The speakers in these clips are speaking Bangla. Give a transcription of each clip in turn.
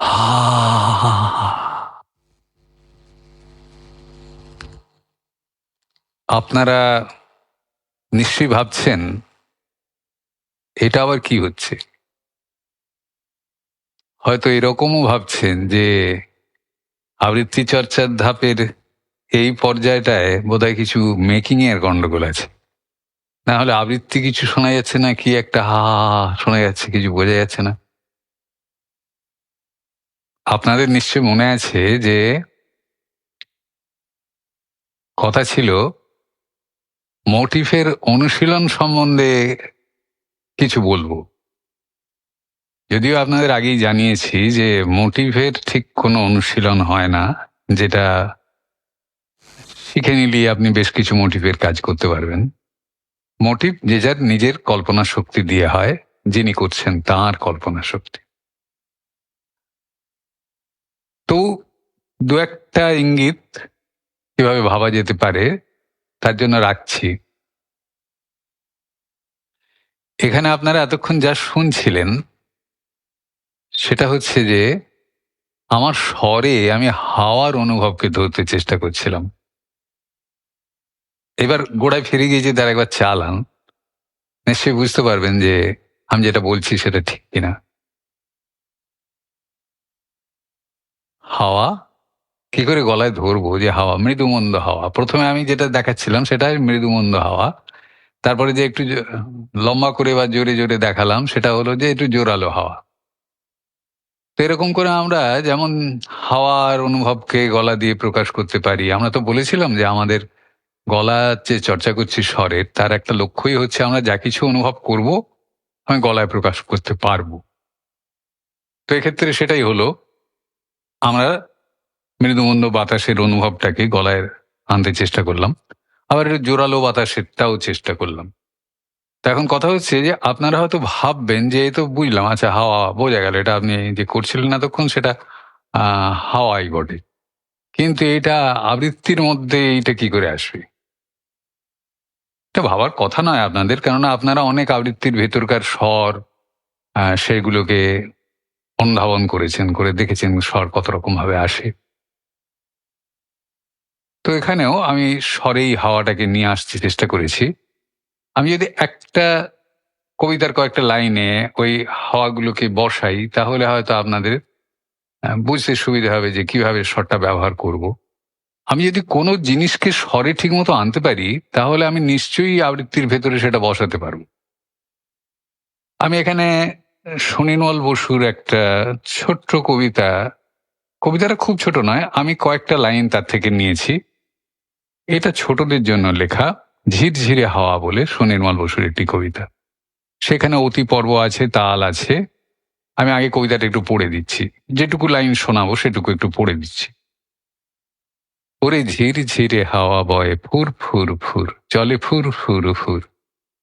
আপনারা নিশ্চয়ই ভাবছেন, এটা আবার কি হচ্ছে? হয়তো এরকমও ভাবছেন যে আবৃত্তি চর্চার ধাপের এই পর্যায়টায় বোধহয় কিছু মেকিং এর গন্ডগোল আছে। না হলে আবৃত্তি কিছু শোনা যাচ্ছে না, কি একটা হা শোনা যাচ্ছে, কিছু বোঝা যাচ্ছে না। আপনাদের নিশ্চয় মনে আছে যে কথা ছিল মোটিফের অনুশীলন সম্বন্ধে কিছু বলব। যদিও আপনাদের আগেই জানিয়েছি যে মোটিভের ঠিক কোনো অনুশীলন হয় না, যেটা শিখে নিলেই আপনি বেশ কিছু মোটিভের কাজ করতে পারবেন। মোটিভ যে যার নিজের কল্পনা শক্তি দিয়ে হয়, যিনি করছেন তার কল্পনা শক্তি তো দু একটা ইঙ্গিত কীভাবে ভাবা যেতে পারে, তার জন্য রাখছি। এখানে আপনারা এতক্ষণ যা শুনছিলেন, সেটা হচ্ছে যে, আমার স্বরে আমি হাওয়ার অনুভবকে ধরতে চেষ্টা করছিলাম। এবার গোড়ায় ফিরে গিয়েছে তার একবার চালান, নিশ্চয়ই বুঝতে পারবেন যে, আমি যেটা বলছি সেটা ঠিক কিনা। হাওয়া? কি করে গলায় ধরবো যে হাওয়া? মৃদুমন্দ হাওয়া। প্রথমে আমি যেটা দেখাচ্ছিলাম সেটা মৃদুমন্দ হাওয়া। তারপরে যে একটু লম্বা করে বা জোরে জোরে দেখালাম, সেটা হলো যে একটু জোরালো হাওয়া। তো এরকম করে আমরা যেমন হাওয়ার অনুভবকে গলা দিয়ে প্রকাশ করতে পারি, আমরা তো বলেছিলাম যে আমাদের গলা যে চর্চা করছি স্বরের, তার একটা লক্ষ্যই হচ্ছে আমরা যা কিছু অনুভব করব, আমি গলায় প্রকাশ করতে পারব। তো এক্ষেত্রে সেটাই হলো আমরা মৃদুমন্দ বাতাসের অনুভবটাকে গলায় আনতে চেষ্টা করলাম। আবার একটু জোরালো বাতাসেরটাও চেষ্টা করলাম। তো এখন কথা হচ্ছে যে, আপনারা হয়তো ভাববেন যে, এই তো বুঝলাম আচ্ছা হাওয়া বোঝা গেল, এটা আপনি যে করছিলেন এতক্ষণ, সেটা হাওয়াই বটে। কিন্তু এটা আবৃত্তির মধ্যে এইটা কি করে আসবে? এটা ভাবার কথা নয় আপনাদের, কেননা আপনারা অনেক আবৃত্তির ভেতরকার স্বর সেগুলোকে অনুধাবন করেছেন, করে দেখেছেন স্বর কত রকম ভাবে আসে। তো এখানেও আমি স্বরেই হাওয়াটাকে নিয়ে আসতে চেষ্টা করেছি। আমি যদি একটা কবিতার কয়েকটা লাইনে ওই হাওয়াগুলোকে বসাই, তাহলে হয়তো আপনাদের বুঝতে সুবিধা হবে যে কীভাবে স্বরটা ব্যবহার করব। আমি যদি কোনো জিনিসকে স্বরে ঠিক মতো আনতে পারি, তাহলে আমি নিশ্চয়ই আবৃত্তির ভেতরে সেটা বসাতে পারব। আমি এখানে সুনীনল বসুর একটা ছোট্ট কবিতা। কবিতাটা খুব ছোট নয়, আমি কয়েকটা লাইন তার থেকে নিয়েছি। এটা ছোটদের জন্য লেখা ঝিরঝিরে হাওয়া বলে সুনির্মল বসুর একটি কবিতা। সেখানে অতি পর্ব আছে, তাল আছে। আমি আগে কবিতাটা একটু পড়ে দিচ্ছি। যেটুকু লাইন শোনাবো, সেটুকু একটু পড়ে দিচ্ছি। ওরে ঝির ঝিরে হাওয়া বয় ফুর ফুর ফুর, চলে ফুর ফুর ফুর।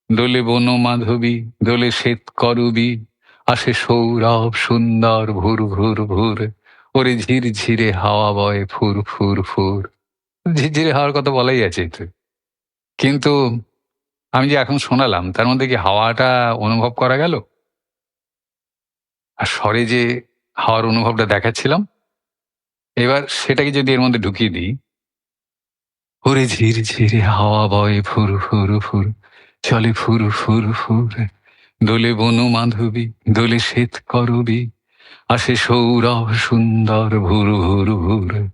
দোলে বন মাধবী দোলে শ্বেত করবি আসে সৌরভ সুন্দর ভুর ভুর ভুর, ওরে ঝির ঝিরে হাওয়া বয় ফুর ফুর ফুর। ঝিরঝিরে হাওয়ার কথা বলাই আছে কিন্তু আমি যে এখন শোনালাম, তার মধ্যে কি হাওয়াটা অনুভব করা গেল? আর স্বরে যে হাওয়ার অনুভবটা দেখাচ্ছিলাম, এবার সেটাকে যদি এর মধ্যে ঢুকিয়ে দিই, ওরে ঝির ঝিরে হাওয়া বয় ফুর ফুর ফুর, চলে ফুর ফুর ফুর। দোলে বনু মাধবী, দোলে শ্বেত করবি, আসে সৌরভ সুন্দর ভুর ভুর ভুর।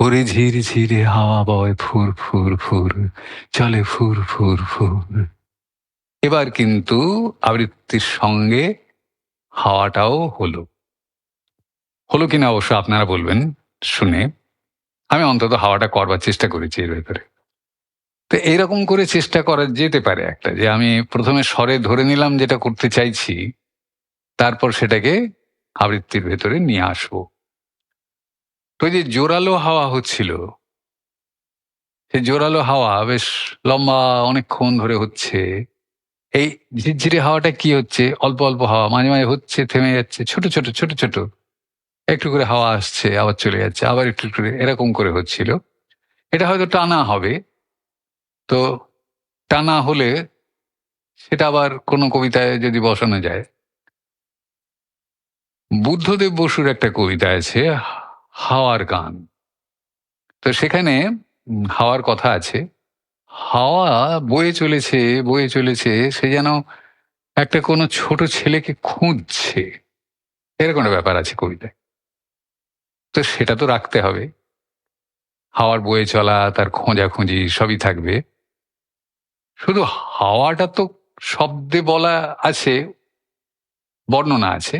ওরে ঝির ঝিরে হাওয়া বয় ফুর ফুর ফুর, চলে ফুর ফুর ফুর। এবার কিন্তু আবৃত্তির সঙ্গে হাওয়াটাও হলো। হলো কিনা অবশ্য আপনারা বলবেন, শুনে। আমি অন্তত হাওয়াটা করবার চেষ্টা করেছি এর ভেতরে। তো এইরকম করে চেষ্টা করা যেতে পারে একটা, যে আমি প্রথমে স্বরে ধরে নিলাম যেটা করতে চাইছি, তারপর সেটাকে আবৃত্তির ভেতরে নিয়ে আসব। তো যে জোরালো হাওয়া হচ্ছিল, সেই জোরালো হাওয়া বেশ লম্বা অনেকক্ষণ ধরে হচ্ছে। এই ঝিরঝিরে হাওয়াটা কি হচ্ছে? অল্প অল্প হাওয়া, মাঝে মাঝে হচ্ছে, থেমে যাচ্ছে, ছোট ছোট ছোট ছোট। একটু করে হাওয়া আসছে, আবার চলে যাচ্ছে, আবার একটু করে, এরকম করে হচ্ছিল। এটা হয়তো টানা হবে তো টানা হলে সেটা আবার কোনো কবিতায় যদি বসানো যায়। বুদ্ধদেব বসুর একটা কবিতা আছে, হাওয়ার গান। তো সেখানে হাওয়ার কথা আছে, হাওয়া বয়ে চলেছে বয়ে চলেছে, সে যেন একটা কোনো ছোট ছেলেকে খুঁজছে। এরকম একটা ব্যাপার আছে কবিতায়। তো সেটা তো রাখতে হবে। হাওয়ার বয়ে চলা, তার খোঁজাখুঁজি সবই থাকবে। শুধু হাওয়াটা তো শব্দে বলা আছে, বর্ণনা আছে।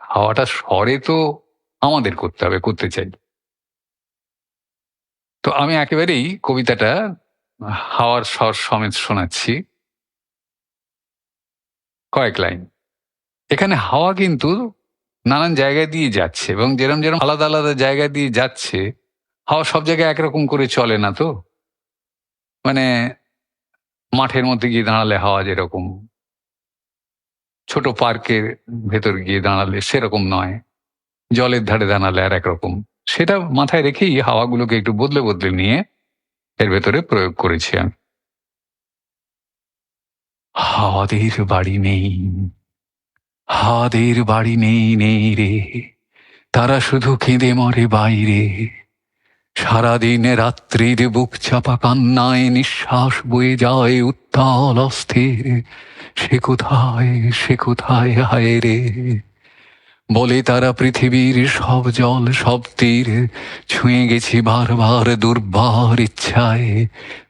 হাওয়াটা স্বরে তো আমাদের করতে হবে, করতে চাই। তো আমি একেবারেই কবিতাটা হাওয়ার স্বর সমেত শোনাচ্ছি। কয়েক লাইন। এখানে হাওয়া কিন্তু নানান জায়গায় দিয়ে যাচ্ছে এবং যেরকম যেরকম আলাদা আলাদা জায়গা দিয়ে যাচ্ছে, হাওয়া সব জায়গায় একরকম করে চলে না তো? মানে মাঠের মধ্যে গিয়ে দাঁড়ালে হাওয়া যেরকম। ছোট পার্কের ভেতর গিয়ে দাঁড়ালে সেরকম নয়। জলের ধারে দাঁড়ালে আর একরকম। সেটা মাথায় রেখেই হাওয়াগুলোকে একটু বদলে বদলে নিয়ে এর ভেতরে প্রয়োগ করেছি আমি। হাওয়াদের বাড়ি নেই। হাওয়াদের বাড়ি নেই নেই রে। তারা শুধু কেঁদে মরে বাইরে। সারাদিন রাত্রির বুক চাপা কান্নায় নিঃশ্বাস বয়ে যায় উত্তাল অস্থির সে কোথায় সে কোথায়, হায় রে? বলে তারা পৃথিবীর সব জল, সব তীর, ছুঁয়ে গেছি বারবার দুর্বার ইচ্ছায়।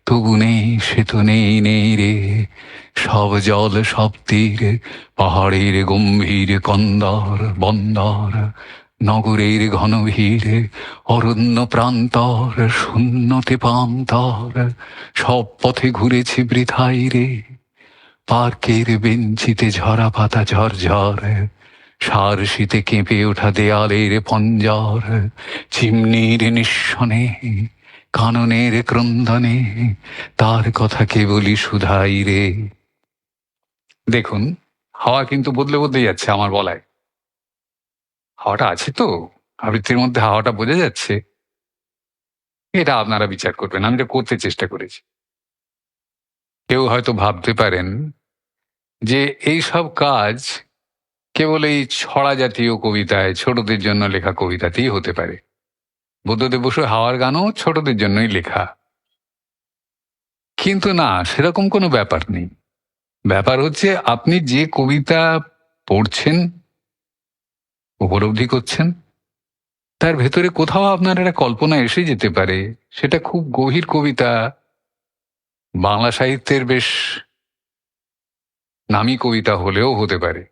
তবু নেই, সে তো নেই নেই রে। সব জল, সব তীর, পাহাড়ের গম্ভীর কন্দর, বন্দর নগরের ঘন ভিড়, অরণ্য প্রান্তর শূন্যতে পান্তর সব পথে ঘুরেছি বৃথাই রে। পার্কের বেঞ্চিতে ঝরা পাতা ঝরঝর সার শীতে কেঁপে ওঠা দেয়ালের পঞ্জর, চিমনির নিঃসনে, কাননের ক্রন্দনে, তার কথা কে বলি সুধাই রে। দেখুন, হাওয়া কিন্তু বদলে বদলে যাচ্ছে আমার বলায় হাওয়াটা আছে তো। আবৃত্তির মধ্যে হাওয়াটা বোঝা যাচ্ছে। এটা আপনারা বিচার করবেন। আমি এটা করতে চেষ্টা করেছি। কেউ হয়তো ভাবতে পারেন যে এই সব কাজ কেবল এই ছড়া জাতীয় কবিতায় ছোটদের জন্য লেখা কবিতাতেই হতে পারে। বুদ্ধদেব বসু হাওয়ার গানও ছোটদের জন্যই লেখা। কিন্তু না, সেরকম কোনো ব্যাপার নেই। ব্যাপার হচ্ছে আপনি যে কবিতা পড়ছেন উপলব্ধি করছেন? তার ভেতরে কোথাও আপনার একটা কল্পনা এসে যেতে পারে। সেটা খুব গভীর কবিতা। বাংলা সাহিত্যের বেশ নামী কবিতা হলেও হতে পারে।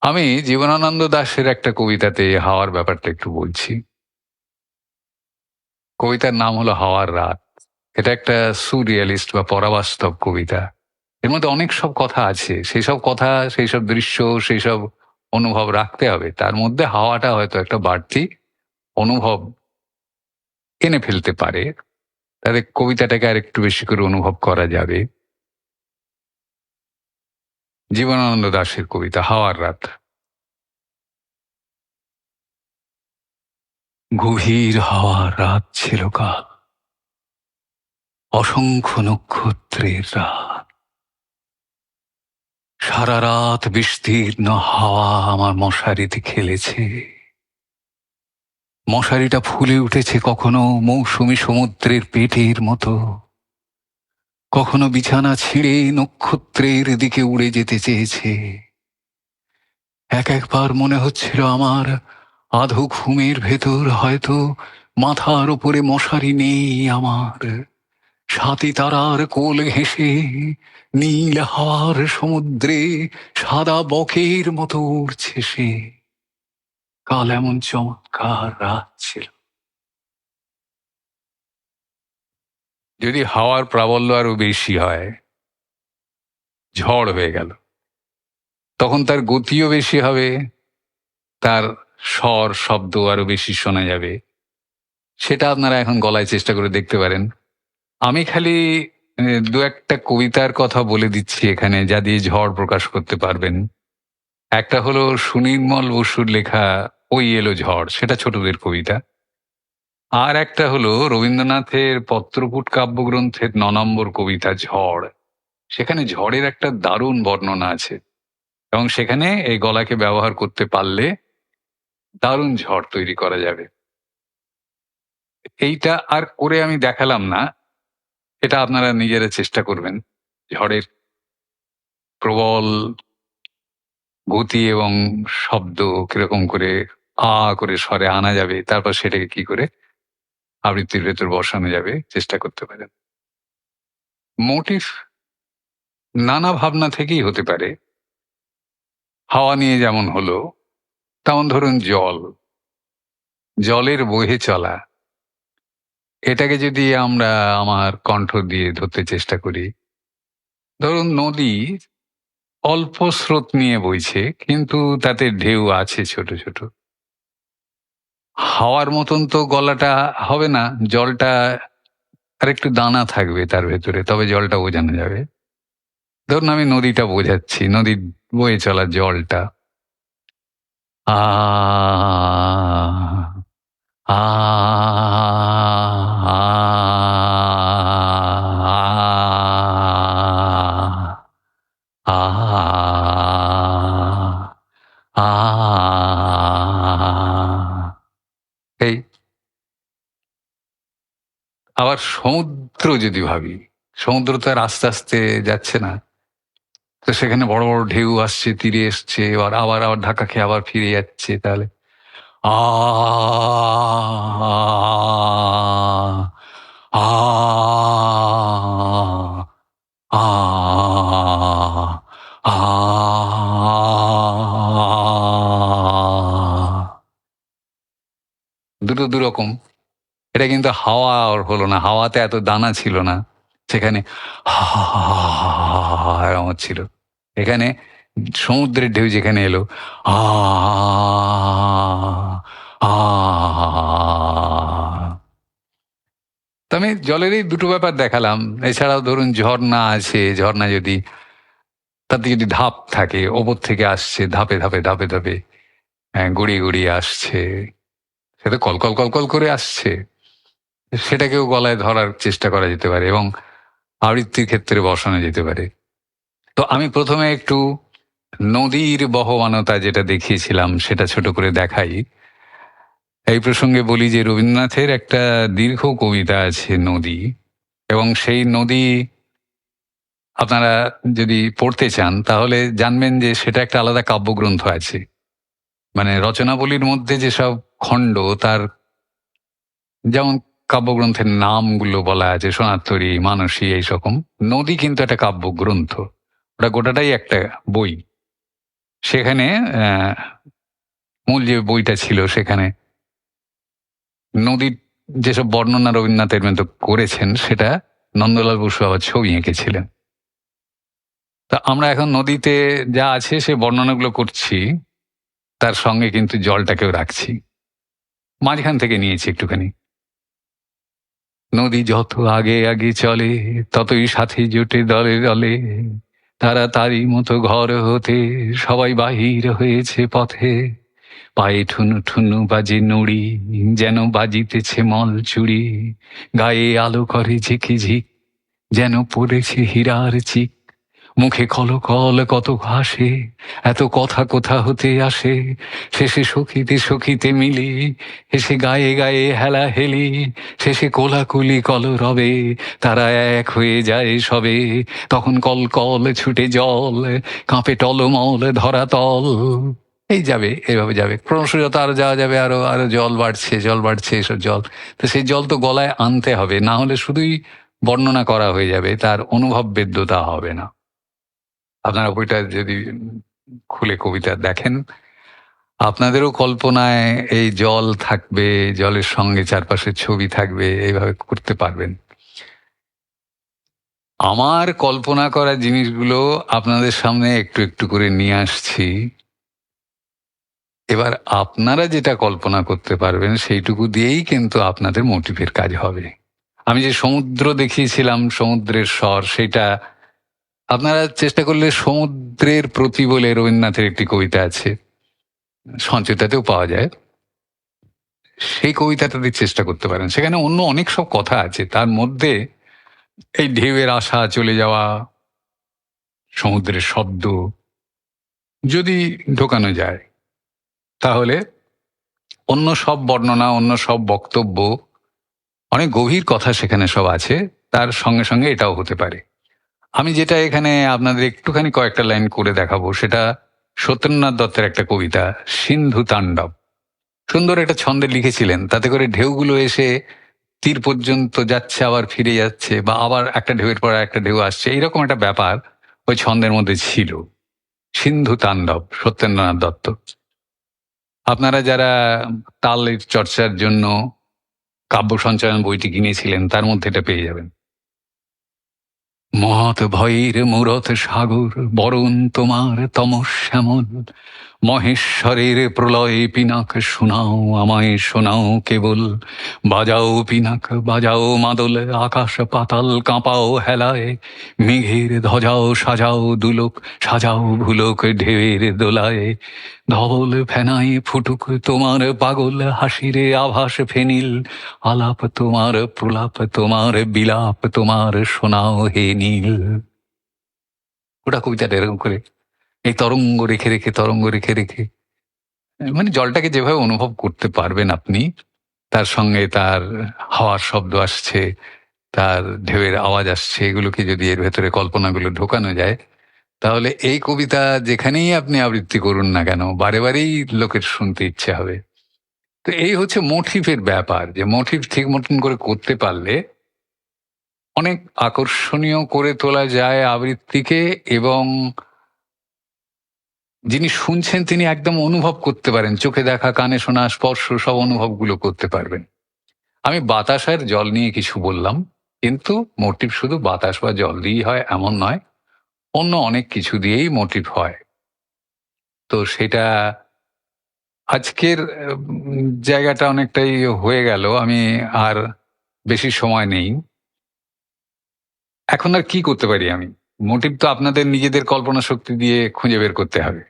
আমি জীবনানন্দ দাশের একটা কবিতাতে হাওয়ার ব্যাপারটা একটু বলছি। কবিতার নাম হলো হাওয়ার রাত। এটা একটা সুরিয়ালিস্ট বা পরাবাস্তব কবিতা। এর মধ্যে অনেক সব কথা আছে। সেই সব কথা, সেই সব দৃশ্য, সেই সব অনুভব রাখতে হবে। তার মধ্যে হাওয়াটা হয়তো একটা বাড়তি অনুভব এনে ফেলতে পারে। তাহলে কবিতাটাকে আর একটু বেশি করে অনুভব করা যাবে। জীবনানন্দ দাশের কবিতা, হাওয়ার রাত। গভীর হাওয়ার রাত ছিল কাল। অসংখ্য নক্ষত্রের রাত। সারা রাত বিস্তীর্ণ হাওয়া আমার মশারিতে খেলেছে। মশারিটা ফুলে উঠেছে কখনো মৌসুমি সমুদ্রের পেটের মতো, কখনো বিছানা ছিঁড়ে নক্ষত্রের দিকে উড়ে যেতে চেয়েছে। এক একবার মনে হচ্ছিল আমার আধো ঘুমের ভেতর হয়তো মাথার উপরে মশারি নেই আমার। সাথী তারার কোল ঘেঁষে নীল হাওয়ার সমুদ্রে সাদা বকের মতো উড়ছে সে। কাল এমন চমৎকার রাত ছিল। যদি হাওয়ার প্রাবল্য আরও বেশি হয়, ঝড় হয়ে গেল। তখন তার গতিও বেশি হবে, তার স্বর শব্দ আরও বেশি শোনা যাবে। সেটা আপনারা এখন গলায় চেষ্টা করে দেখতে পারেন। আমি খালি আহ, দু একটা কবিতার কথা বলে দিচ্ছি এখানে যা দিয়ে ঝড় প্রকাশ করতে পারবেন। একটা হলো সুনির্মল বসুর লেখা ওই এলো ঝড় সেটা ছোটদের কবিতা। আর একটা হলো রবীন্দ্রনাথের পত্রপুট কাব্যগ্রন্থের ন নম্বর কবিতা ঝড় সেখানে ঝড়ের একটা দারুণ বর্ণনা আছে। এবং সেখানে এই গলাকে ব্যবহার করতে পারলে দারুণ ঝড় তৈরি করা যাবে। এইটা আর করে আমি দেখালাম না। এটা আপনারা নিজেরা চেষ্টা করবেন। ঝড়ের প্রবল গতি এবং শব্দ কীরকম করে আ করে স্বরে আনা যাবে, তারপর সেটাকে কি করে আবৃত্তির ভেতর বসানো যাবে, চেষ্টা করতে পারেন। মোটিভ নানা ভাবনা থেকেই হতে পারে। হাওয়া নিয়ে যেমন হলো, তেমন ধরুন জল। জলের বহে চলা। এটাকে যদি আমরা আমার কণ্ঠ দিয়ে ধরতে চেষ্টা করি, ধরুন নদী অল্প স্রোত নিয়ে বইছে, কিন্তু তাতে ঢেউ আছে ছোট ছোট। হাওয়ার মতন তো গলাটা হবে না, জলটা আর একটু দানা থাকবে তার ভেতরে, তবে জলটা বোঝানো যাবে। ধরুন আমি নদীটা বোঝাচ্ছি নদীর বয়ে চলা জলটা। আ আ এই আবার সমুদ্র যদি ভাবি সমুদ্র তো আর আস্তে আস্তে যাচ্ছে না তো সেখানে বড় বড় ঢেউ আসছে তীরে এসছে এবার আবার আবার ধাক্কা খেয়ে আবার ফিরে যাচ্ছে তাহলে আ আ আ দুটো দুরকম এটা কিন্তু হাওয়া আর হলো না, হাওয়াতে এত দানা ছিল না, সেখানে হা এরকম ছিল। এখানে সমুদ্রের ঢেউ যেখানে এলো আ তো আমি জলেরই দুটো ব্যাপার দেখালাম এছাড়াও ধরুন ঝর্ণা আছে ঝর্ণা যদি তাতে যদি ধাপ থাকে ওপর থেকে আসছে ধাপে ধাপে ধাপে ধাপে হ্যাঁ, গড়িয়ে গড়িয়ে আসছে সেটা কলকল কলকল করে আসছে সেটাকেও গলায় ধরার চেষ্টা করা যেতে পারে এবং আবৃত্তির ক্ষেত্রে বসানো যেতে পারে তো আমি প্রথমে একটু নদীর বহমানতা যেটা দেখিয়েছিলাম, সেটা ছোট করে দেখাই। এই প্রসঙ্গে বলি যে রবীন্দ্রনাথের একটা দীর্ঘ কবিতা আছে নদী, এবং সেই নদী আপনারা যদি পড়তে চান, তাহলে জানবেন যে সেটা একটা আলাদা কাব্যগ্রন্থ আছে। মানে রচনাবলীর মধ্যে যেসব খণ্ড, তার যেমন কাব্যগ্রন্থের নামগুলো বলা আছে সোনাত্তরী মানসী, এই রকম নদী কিন্তু একটা কাব্যগ্রন্থ। ওটা গোটাটাই একটা বই। সেখানে মূল যে বইটা ছিল সেখানে নদীর যেসব বর্ণনা রবীন্দ্রনাথের মতো করেছেন, সেটা নন্দলাল বসু আবার ছবি এঁকেছিলেন। তা আমরা এখন নদীতে যা আছে সে বর্ণনাগুলো করছি, তার সঙ্গে কিন্তু জলটাকেও রাখছি। মাঝখান থেকে নিয়েছি একটুখানি। নদী যত আগে আগে চলে, ততই সাথে জোটে দলে দলে। তারা তারই মতো ঘর হতে সবাই বাহির হয়েছে পথে। পায়ে ঠুনু ঠুনু বাজে নুড়ি, যেন বাজিতেছে মল চুড়ি। গায়ে আলো করে ঝিকি ঝিক যেন পড়েছে হীরার চিক। মুখে কল কল, কত ঘাসে এত কথা কোথা হতে আসে। শেষে সখিতে সখিতে মিলি, এসে গায়ে গায়ে হেলা হেলি, শেষে কোলাকুলি কল রবে, তারা এক হয়ে যায় সবে। তখন কল কল ছুটে জল, কাঁপে টলমল ধরা তল। এই যাবে, এভাবে যাবে। ক্রমশ যত আরও যাওয়া যাবে, আরও আরও জল বাড়ছে জল বাড়ছে এসব জল। তো সেই জল তো গলায় আনতে হবে, না হলে শুধুই বর্ণনা করা হয়ে যাবে, তার অনুভব বেদ্যতা হবে না। আপনারা বইটা যদি খুলে কবিতা দেখেন, আপনাদেরও কল্পনায় এই জল থাকবে, জলের সঙ্গে চারপাশে ছবি থাকবে, এইভাবে করতে পারবেন। আমার কল্পনা করা জিনিসগুলো আপনাদের সামনে একটু একটু করে নিয়ে আসছি। এবার আপনারা যেটা কল্পনা করতে পারবেন, সেইটুকু দিয়েই কিন্তু আপনাদের মোটিভের কাজ হবে। আমি যে সমুদ্র দেখিয়েছিলাম, সমুদ্রের স্বর, সেটা আপনারা চেষ্টা করলে সমুদ্রের প্রতি বলে রবীন্দ্রনাথের একটি কবিতা আছে সঞ্চয়তাতেও পাওয়া যায়। সেই কবিতাটাতে চেষ্টা করতে পারেন, সেখানে অন্য অনেক সব কথা আছে। তার মধ্যে এই ঢেউয়ের আশা চলে যাওয়া, সমুদ্রের শব্দ যদি ঢোকানো যায়, তাহলে অন্য সব বর্ণনা, অন্য সব বক্তব্য, অনেক গভীর কথা সেখানে সব আছে। তার সঙ্গে সঙ্গে এটাও হতে পারে। আমি যেটা এখানে আপনাদের একটুখানি কয়েকটা লাইন করে দেখাবো, সেটা সত্যেন্দ্রনাথ দত্তের একটা কবিতা, সিন্ধু তাণ্ডব। সুন্দর একটা ছন্দে লিখেছিলেন, তাতে করে ঢেউগুলো এসে তীর পর্যন্ত যাচ্ছে, আবার ফিরে যাচ্ছে, বা আবার একটা ঢেউয়ের পর একটা ঢেউ আসছে, এইরকম একটা ব্যাপার ওই ছন্দের মধ্যে ছিল। সিন্ধু তাণ্ডব, সত্যেন্দ্রনাথ দত্ত। আপনারা যারা তালের চর্চার জন্য কাব্য সঞ্চয়ন বইটি কিনেছিলেন, তার মধ্যে এটা পেয়ে যাবেন। মহৎ ভয়ের মূরত সাগর বরণ তোমার তমস শ্যামল মহেশ্বরের প্রলয় পিনাক শোনাও, আমায় শোনাও কেবল। বাজাও পিনাক, বাজাও মাদল, আকাশ পাতাল কাঁপাও হেলায়। মেঘের ধজাও সাজাও দুলোক, সাজাও ভুলোক ঢেউয়ের দোলায়। ধবল ফেনাই ফুটুক তোমার পাগল, হাসিরে আভাস ফেনিল। আলাপ তোমার, প্রলাপ তোমার, বিলাপ তোমার, শোনাও হে নীল। ওটা কবিতাটা এরকম করে এই তরঙ্গ রেখে রেখে, তরঙ্গ রেখে রেখে। মানে জলটাকে যেভাবে অনুভব করতে পারবেন আপনি, তার সঙ্গে তার হাওয়ার শব্দ আসছে, তার ঢেউয়ের আওয়াজ আসছে, এগুলোকে যদি এর ভেতরে কল্পনাগুলো ঢোকানো যায়, তাহলে এই কবিতা যেখানেই আপনি আবৃত্তি করুন না কেন, বারে বারেই লোকের শুনতে ইচ্ছে হবে। তো এই হচ্ছে মোটিভের ব্যাপার, যে মোটিভ ঠিক মতন করে করতে পারলে অনেক আকর্ষণীয় করে তোলা যায় আবৃত্তিকে এবং যিনি শুনছেন, তিনি একদম অনুভব করতে পারেন। চোখে দেখা, কানে শোনা, স্পর্শ, সব অনুভবগুলো করতে পারবেন। আমি বাতাসের জল নিয়ে কিছু বললাম, কিন্তু মোটিভ শুধু বাতাস বা জল দিয়েই হয়, এমন নয়। অন্য অনেক কিছু দিয়েই মোটিভ হয়। তো সেটা আজকের জায়গাটা অনেকটাই হয়ে গেল। আমি আর বেশি সময় নেই। এখন আর কি করতে পারি আমি? মোটিভ তো আপনাদের নিজেদের কল্পনা শক্তি দিয়ে খুঁজে বের করতে হবে।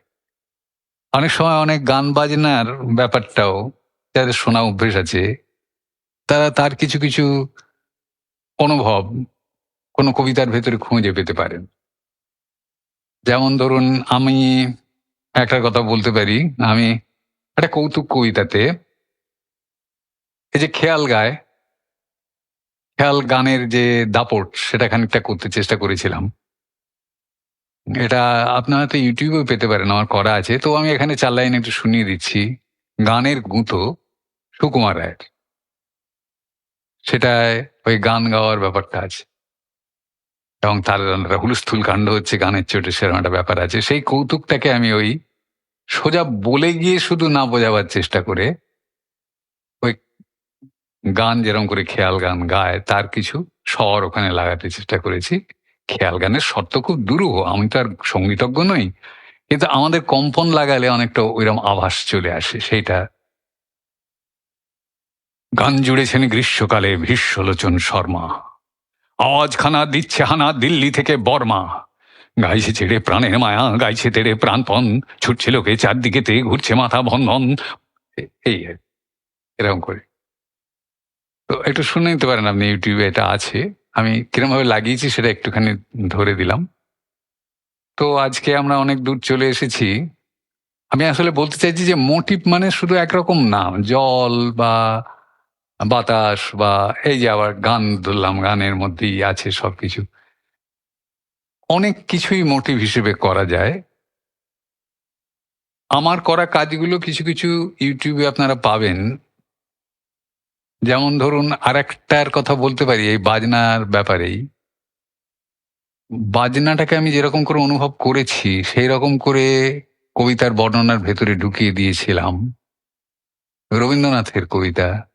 অনেক সময় অনেক গান বাজনার ব্যাপারটাও যাদের শোনা অভ্যেস আছে, তারা তার কিছু কিছু অনুভব কোনো কবিতার ভেতরে খুঁজে পেতে পারেন। যেমন ধরুন, আমি একটা কথা বলতে পারি, আমি একটা কৌতুক কবিতাতে এই যে খেয়াল গায়, খেয়াল গানের যে দাপট, সেটা খানিকটা করতে চেষ্টা করেছিলাম। এটা আপনারা তো ইউটিউবেও পেতে পারেন, আমার করা আছে। তো আমি এখানে চার লাইন একটু শুনিয়ে দিচ্ছি। গানের গুঁতো সুকুমার রায়ের। সেটায় ওই গান গাওয়ার ব্যাপারটা আছে। এবং তার হুলস্থুল কাণ্ড হচ্ছে, গানের চোটে সেরকম একটা ব্যাপার আছে। সেই কৌতুকটাকে আমি ওই সোজা বলে গিয়ে শুধু না বোঝাবার চেষ্টা করে ওই গান যেরকম করে খেয়াল গান গায়, তার কিছু স্বর ওখানে লাগাতে চেষ্টা করেছি। খেয়াল, গানের শর্ত খুব দুরূহ, আমি তো আর সঙ্গীতজ্ঞ নই। কিন্তু আমাদের কম্পন লাগালে অনেকটা ওইরকম আভাস চলে আসে, সেইটা। গান জুড়েছেন গ্রীষ্মকালে ভীষ্মলোচন শর্মা। আওয়াজখানা দিচ্ছে হানা দিল্লি থেকে বর্মা। গাইছে ছেড়ে প্রাণের মায়া, গাইছে তেড়ে প্রাণপণ। ছুটছে লোকে চারদিকেতে ঘুরছে মাথা ভন ভন। এই এরকম করে। তো একটু শুনে নিতে পারেন আপনি, ইউটিউবে এটা আছে। আমি কিরম ভাবে লাগিয়েছি সেটা একটুখানি ধরে দিলাম। তো আজকে আমরা অনেক দূর চলে এসেছি। আমি আসলে বলতে চাইছি যে মোটিভ মানে শুধু একরকম না, জল বা বাতাস বা এই যে আবার গান ধরলাম, গানের মধ্যেই আছে সবকিছু। অনেক কিছুই মোটিভ হিসেবে করা যায়। আমার করা কাজগুলো কিছু কিছু ইউটিউবে আপনারা পাবেন। যেমন ধরুন আর একটার কথা বলতে পারি, এই বাজনার ব্যাপারেই। বাজনাটাকে আমি যেরকম করে অনুভব করেছি সেই রকম করে কবিতার বর্ণনার ভেতরে ঢুকিয়ে দিয়েছিলাম। রবীন্দ্রনাথের কবিতা,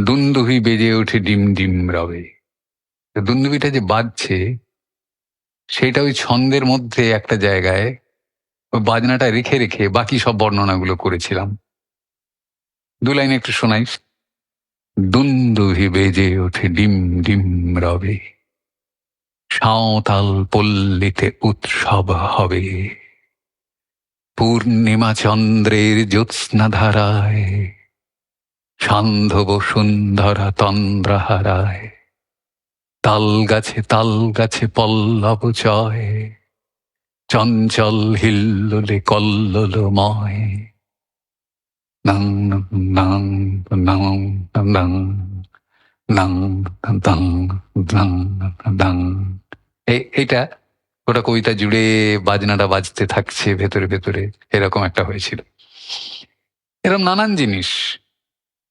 দুন্দুভি বেজে ওঠে ডিম ডিম রবে। তো দুন্দুভিটা যে বাজছে, সেটা ওই ছন্দের মধ্যে একটা জায়গায় ওই বাজনাটা রেখে রেখে বাকি সব বর্ণনাগুলো করেছিলাম। দু লাইন একটু শোনাই। দুন্দুভি বেজে ওঠে ডিম ডিম রবে। সাঁওতাল পল্লীতে উৎসব হবে। পূর্ণিমা চন্দ্রের জ্যোৎস্না ধারায়, সান্ধব সুন্দরা তন্দ্রাহারায় তাল গাছে তাল গাছে পল্লব চয় চঞ্চল হিল্লোলে কল্লোলময়। এইটা ওটা কবিতা জুড়ে বাজনাটা বাজতে থাকছে ভেতরে ভেতরে। এরকম একটা হয়েছিল। এরকম নানান জিনিস,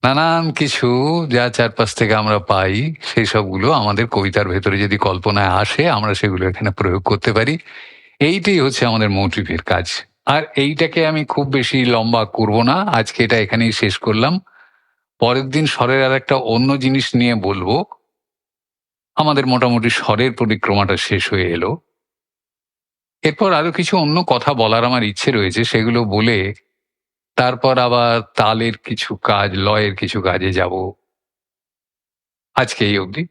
নানান কিছু যা চারপাশ থেকে আমরা পাই, সেই সবগুলো আমাদের কবিতার ভেতরে যদি কল্পনায় আসে, আমরা সেগুলো এখানে প্রয়োগ করতে পারি। এইটাই হচ্ছে আমাদের মোটিভের কাজ। আর এইটাকে আমি খুব বেশি লম্বা করব না। আজকে এটা এখানেই শেষ করলাম। পরের দিন স্বরের আর একটা অন্য জিনিস নিয়ে বলব। আমাদের মোটামুটি স্বরের পরিক্রমাটা শেষ হয়ে এলো। এরপর আরও কিছু অন্য কথা বলার আমার ইচ্ছে রয়েছে, সেগুলো বলে তারপর আবার তালের কিছু কাজ, লয়ের কিছু কাজে যাব। আজকে এই অবধি।